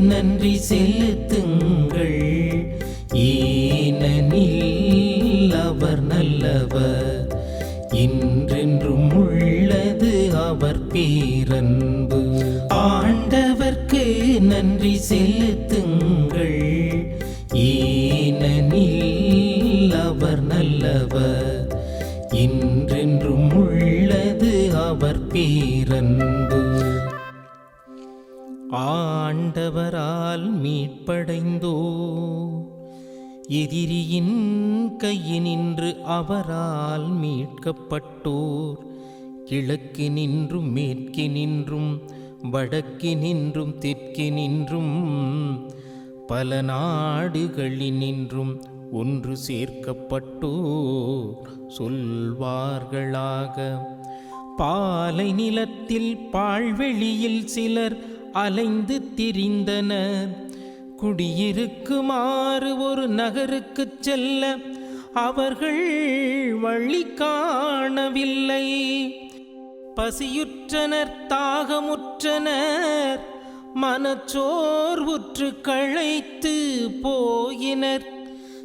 நன்றி செலுத்துங்கள். ஏனனில் அவர் நல்லவர் இன்றென்றும் உள்ளது அவர் பேரன்பு. ஆண்டவர்க்கு நன்றி செலுத்துங்கள். ஏனனில் அவர் நல்லவர் இன்றென்றும் உள்ளது அவர் பேரன்பு. ஆ ஆண்டவரால் மீட்படைந்தோ? எதிரியின் கையினின்று அவரால் மீட்கப்பட்டோர். கிழக்கினின்றும் மேற்கினின்றும் வடக்கினின்றும் தெற்கினின்றும் பல நாடுகளினின்றும் ஒன்று சேர்க்கப்பட்டோர். சொல்வார்களாக பாலை நிலத்தில் பாழ்வெளியில் சிலர் அலைந்து திரிந்தனர் குடியிருக்குமாறு ஒரு நகருக்குச் செல்ல அவர்கள் வழி காணவில்லை. பசியுற்றனர் தாகமுற்றனர் மனச்சோர்வுற்று களைத்து போயினர்.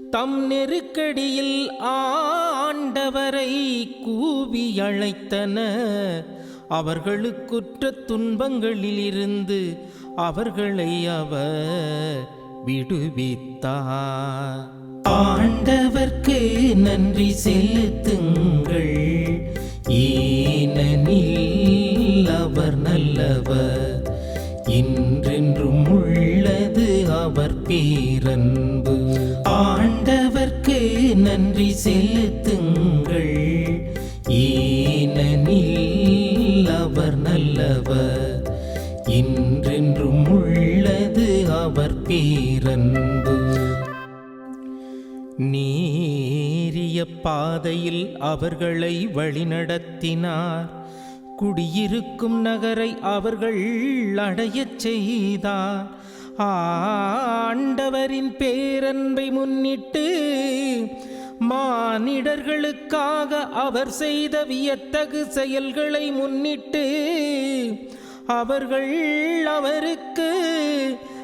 தம் நெருக்கடியில் ஆண்டவரை கூவி அழைத்தனர். அவர்களுக்குற்ற துன்பங்களிலிருந்து அவர்களை அவர் விடுவித்தார். ஆண்டவர்க்கு நன்றி செலுத்துங்கள். ஏனெனில் அவர் நல்லவர் என்றென்றும் உள்ளது அவர் பேரன்பு. ஆண்டவர்க்கு நன்றி செலுத்துங்கள். பாதையில் அவர்களை வழிநடத்தினார் குடியிருக்கும் நகரை அவர்கள் அடையச் செய்தார். ஆண்டவரின் பேரன்பை முன்னிட்டு மானிடர்களுக்காக அவர் செய்த வியத்தகு செயல்களை முன்னிட்டு அவர்கள் அவருக்கு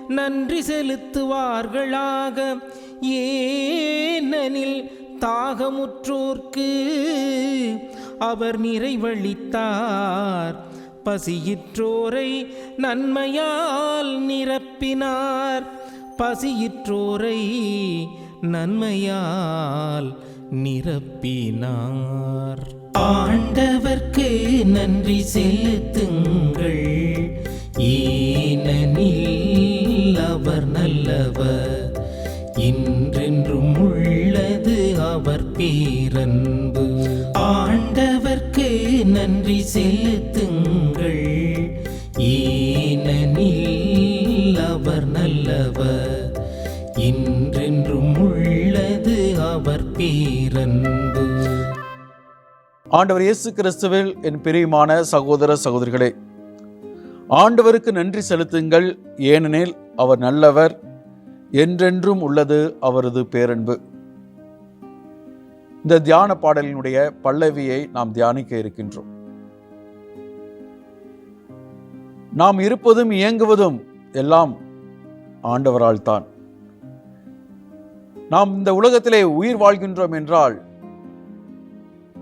நன்றி செலுத்துவார்களாக. ஏனெனில் தாகமுற்றோர்க்கு அவர் நிறைவளித்தார். பசியிற்றோரை நன்மையால் நிரப்பினார். பசியிற்றோரை நன்மையால் நிரப்பினார். ஆண்டவர்க்கு நன்றி செலுத்துங்கள். என்றென்றும் உள்ளது அவர் பேரன்பு. ஆண்டவர் இயேசு கிறிஸ்துவில் என் பிரியமான சகோதர சகோதரிகளே ஆண்டவருக்கு நன்றி செலுத்துங்கள். ஏனெனில் அவர் நல்லவர் என்றென்றும் உள்ளது அவரது பேரன்பு. இந்த தியான பாடலினுடைய பல்லவியை நாம் தியானிக்க இருக்கின்றோம். நாம் இருப்பதும் இயங்குவதும் எல்லாம் ஆண்டவரால் தான். நாம் இந்த உலகத்திலே உயிர் வாழ்கின்றோம் என்றால்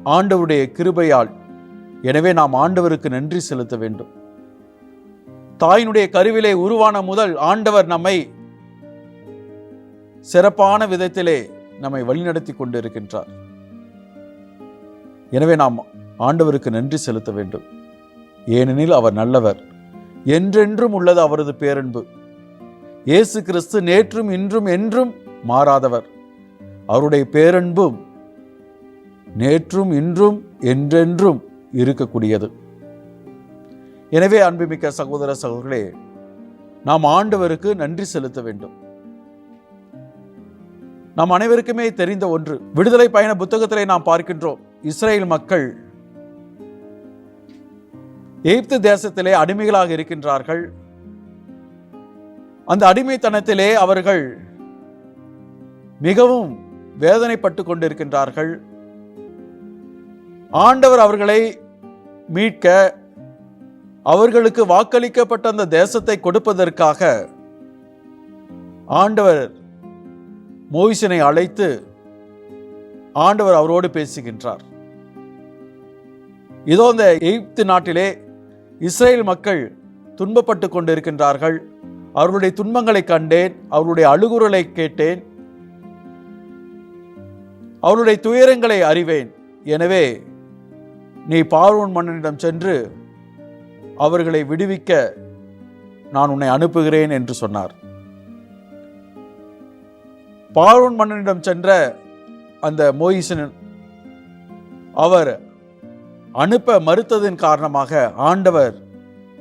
ஆண்டவருடைய கிருபையால் எனவே நாம் ஆண்டவருக்கு நன்றி செலுத்த வேண்டும். தாயினுடைய கருவிலே உருவான முதல் ஆண்டவர் நம்மை சிறப்பான விதத்திலே நம்மை வழிநடத்தி கொண்டிருக்கின்றார். எனவே நாம் ஆண்டவருக்கு நன்றி செலுத்த வேண்டும். ஏனெனில் அவர் நல்லவர். என்றென்றும் உள்ளது அவரது பேரன்பு. இயேசு கிறிஸ்து நேற்றும் இன்றும் என்றும் மாறாதவர். அவருடைய பேரன்பும் நேற்றும் இன்றும் என்றென்றும் இருக்கக்கூடியது. எனவே அன்புமிக்க சகோதர சகோதரர்களே நாம் ஆண்டவருக்கு நன்றி செலுத்த வேண்டும். நாம் அனைவருக்குமே தெரிந்த ஒன்று விடுதலை பயண புத்தகத்திலே நாம் பார்க்கின்றோம் இஸ்ரேல் மக்கள் எகிப்து தேசத்திலே அடிமைகளாக இருக்கின்றார்கள். அந்த அடிமைத்தனத்திலே அவர்கள் மிகவும் வேதனைப்பட்டு கொண்டிருக்கின்றார்கள். ஆண்டவர் அவர்களை மீட்க அவர்களுக்கு வாக்களிக்கப்பட்ட அந்த தேசத்தை கொடுப்பதற்காக ஆண்டவர் மோயிசனை அழைத்து ஆண்டவர் அவரோடு பேசுகின்றார். இதோ இந்த எகிப்து நாட்டிலே இஸ்ரேல் மக்கள் துன்பப்பட்டு கொண்டிருக்கின்றார்கள். அவர்களுடைய துன்பங்களை கண்டேன் அவர்களுடைய அழுகுரலை கேட்டேன். அவளுடைய துயரங்களை அறிவேன். எனவே நீ பார்வன் மன்னனிடம் சென்று அவர்களை விடுவிக்க நான் உன்னை அனுப்புகிறேன் என்று சொன்னார். பார்வன் மன்னனிடம் சென்ற அந்த மோயிசன் அவர் அனுப்ப மறுத்ததின் காரணமாக ஆண்டவர்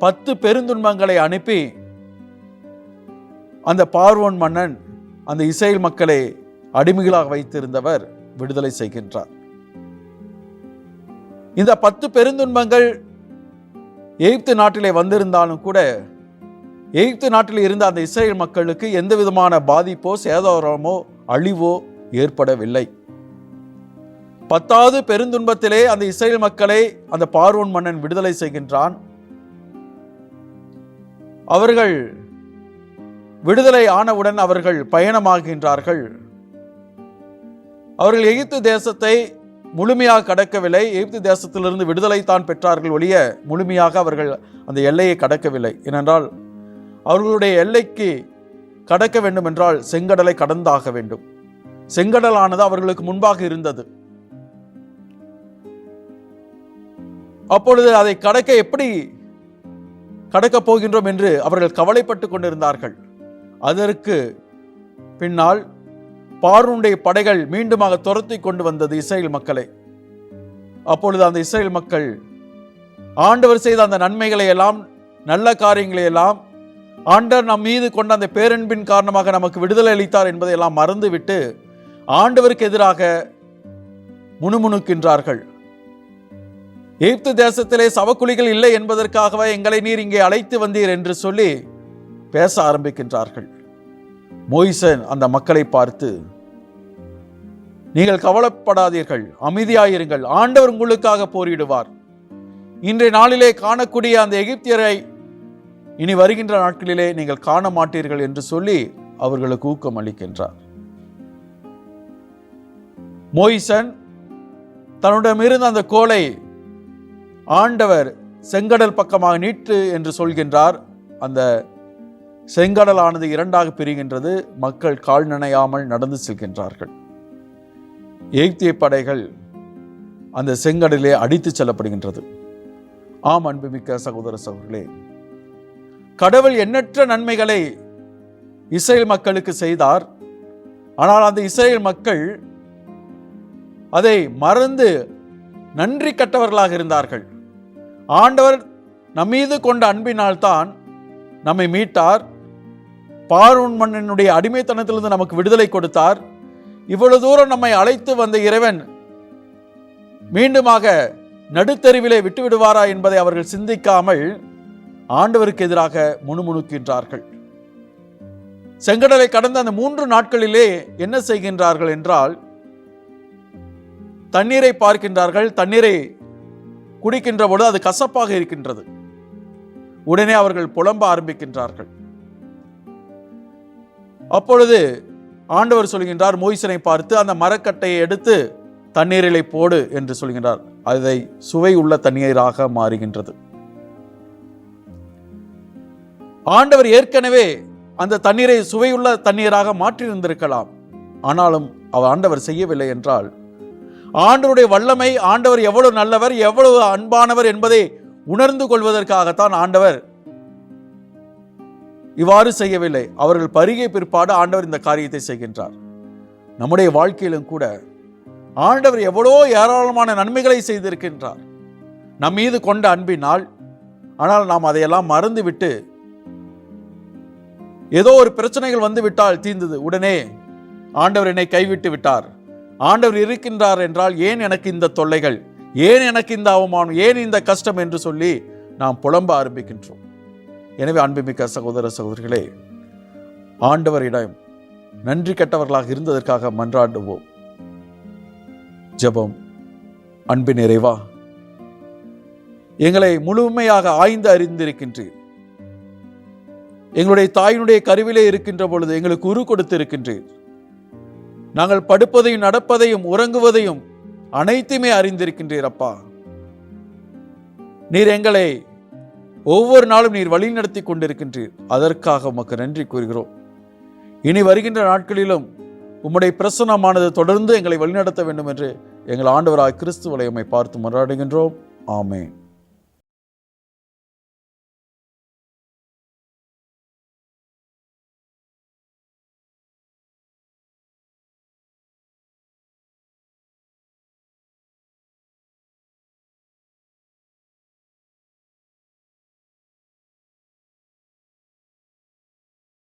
பத்து பெருந்துன்பங்களை அனுப்பி அந்த பார்வோன் மன்னன் அந்த இஸ்ரேல் மக்களை அடிமைகளாக வைத்திருந்தவர். விடுதலை செய்கின்றார். இந்த பத்து பெருந்துன்பங்கள் எகிப்து நாட்டிலே வந்திருந்தாலும் கூட எகிப்து நாட்டில் இருந்த அந்த இஸ்ரேல் மக்களுக்கு எந்த விதமான பாதிப்போ சேதாரமோ அழிவோ ஏற்படவில்லை. பத்தாவது பெருந்துன்பத்திலே அந்த இஸ்ரேல் மக்களை அந்த பார்வோன் மன்னன் விடுதலை செய்கின்றான். அவர்கள் விடுதலை ஆனவுடன் அவர்கள் பயணமாகின்றார்கள். அவர்கள் எகிப்து தேசத்தை முழுமையாக கடக்கவில்லை. எகிப்து தேசத்திலிருந்து விடுதலை தான் பெற்றார்கள் ஒழிய முழுமையாக அவர்கள் அந்த எல்லையை கடக்கவில்லை. ஏனென்றால் அவர்களுடைய எல்லைக்கு கடக்க வேண்டும் என்றால் செங்கடலை கடந்தாக வேண்டும். செங்கடலானது அவர்களுக்கு முன்பாக இருந்தது. அப்பொழுது அதை கடக்க எப்படி கடக்கப் போகின்றோம் என்று அவர்கள் கவலைப்பட்டு கொண்டிருந்தார்கள். அதற்கு பின்னால் பார்வனுடைய படைகள் மீண்டுமாக துரத்தி கொண்டு வந்தது இஸ்ரேல் மக்களை. அப்பொழுது அந்த இஸ்ரேல் மக்கள் ஆண்டவர் செய்த அந்த நன்மைகளை எல்லாம் நல்ல காரியங்களை எல்லாம் ஆண்டவர் நம் மீது கொண்ட அந்த பேரன்பின் காரணமாக நமக்கு விடுதலை அளித்தார் என்பதை எல்லாம் மறந்துவிட்டு ஆண்டவருக்கு எதிராக முணுமுணுக்கின்றார்கள். எகிப்து தேசத்திலே சவக்குழிகள் இல்லை என்பதற்காகவே எங்களை நீர் இங்கே அழைத்து வந்தீர் என்று சொல்லி பேச ஆரம்பிக்கின்றார்கள். மோய்சன் அந்த மக்களை பார்த்து நீங்கள் கவலைப்படாதீர்கள். அமைதியாயிருங்கள். ஆண்டவர் உங்களுக்காக போரிடுவார். இன்றைய நாளிலே காணக்கூடிய அந்த எகிப்தியரை இனி வருகின்ற நாட்களிலே நீங்கள் காண மாட்டீர்கள் என்று சொல்லி அவர்களுக்கு ஊக்கம் அளிக்கின்றார். மோயிசன் தன்னிடமிருந்த அந்த கோலை ஆண்டவர் செங்கடல் பக்கமாக நீட்டு என்று சொல்கின்றார். அந்த செங்கடலானது இரண்டாக பிரிகின்றது. மக்கள் கால் நனையாமல் நடந்து செல்கின்றார்கள். எகிப்திய படைகள் அந்த செங்கடலே அடித்து செல்லப்படுகின்றது. ஆம் அன்புமிக்க சகோதர சகோதரர்களே கடவுள் எண்ணற்ற நன்மைகளை இஸ்ரேல் மக்களுக்கு செய்தார். ஆனால் அந்த இஸ்ரேல் மக்கள் அதை மறந்து நன்றி கட்டவர்களாக இருந்தார்கள். ஆண்டவர் நம்மீது கொண்ட அன்பினால்தான் நம்மை மீட்டார். பார்வன் மன்னனுடைய அடிமைத்தனத்திலிருந்து நமக்கு விடுதலை கொடுத்தார். இவ்வளவு தூரம் நம்மை அழைத்து வந்த இறைவன் மீண்டுமாக நடுத்தெருவிலே விட்டுவிடுவாரா என்பதை அவர்கள் சிந்திக்காமல் ஆண்டவருக்கு எதிராக முணுமுணுக்கின்றார்கள். செங்கடலை கடந்த அந்த மூன்று நாட்களிலே என்ன செய்கின்றார்கள் என்றால் தண்ணீரை பார்க்கின்றார்கள் தண்ணீரை குடிக்கின்ற பொழுது அது கசப்பாக இருக்கின்றது. உடனே அவர்கள் புலம்ப ஆரம்பிக்கின்றார்கள். அப்பொழுது ஆண்டவர் சொல்கின்றார் மோய்சனை பார்த்து அந்த மரக்கட்டையை எடுத்து தண்ணீரிலே போடு என்று சொல்கின்றார். அதை சுவை உள்ள தண்ணீராக மாறுகின்றது. ஆண்டவர் ஏற்கனவே அந்த தண்ணீரை சுவையுள்ள தண்ணீராக மாற்றியிருந்திருக்கலாம். ஆனாலும் அவர் ஆண்டவர் செய்யவில்லை என்றால் ஆண்டவருடைய வல்லமை ஆண்டவர் எவ்வளவு நல்லவர் எவ்வளவு அன்பானவர் என்பதை உணர்ந்து கொள்வதற்காகத்தான் ஆண்டவர் இவ்வாறு செய்யவில்லை. அவர்கள் பருகிய பிற்பாடு ஆண்டவர் இந்த காரியத்தை செய்கின்றார். நம்முடைய வாழ்க்கையிலும் கூட ஆண்டவர் எவ்வளோ ஏராளமான நன்மைகளை செய்திருக்கின்றார். நம் மீது கொண்ட அன்பினால் ஆனால் நாம் அதையெல்லாம் மறந்துவிட்டு ஏதோ ஒரு பிரச்சனைகள் வந்து விட்டால் தீர்ந்தது. உடனே ஆண்டவர் என்னை கைவிட்டு விட்டார். ஆண்டவர் இருக்கின்றார் என்றால் ஏன் எனக்கு இந்த தொல்லைகள்? ஏன் எனக்கு இந்த அவமானம்? ஏன் இந்த கஷ்டம்? என்று சொல்லி நாம் புலம்ப ஆரம்பிக்கின்றோம். எனவே அன்புமிக்க சகோதர சகோதரிகளே ஆண்டவரிடம் நன்றி கெட்டவர்களாக இருந்ததற்காக மன்றாடுவோம். ஜெபம். அன்பின் நிறைவா எங்களை முழுமையாக ஆய்ந்து அறிந்திருக்கின்றீர். எங்களுடைய தாயினுடைய கருவிலே இருக்கின்ற பொழுது எங்களுக்கு உரு கொடுத்திருக்கின்றீர். நாங்கள் படுப்பதையும் நடப்பதையும் உறங்குவதையும் அனைத்துமே அறிந்திருக்கின்றீர் அப்பா. நீர் எங்களை ஒவ்வொரு நாளும் நீர் வழி நடத்தி கொண்டிருக்கின்றீர். அதற்காக உமக்கு நன்றி கூறுகிறோம். இனி வருகின்ற நாட்களிலும் உம்முடைய பிரசனமானது தொடர்ந்து எங்களை வழிநடத்த வேண்டும் என்று எங்கள் ஆண்டவராக கிறிஸ்துவலை உம்மை பார்த்து மன்றாடுகின்றோம். ஆமேன்.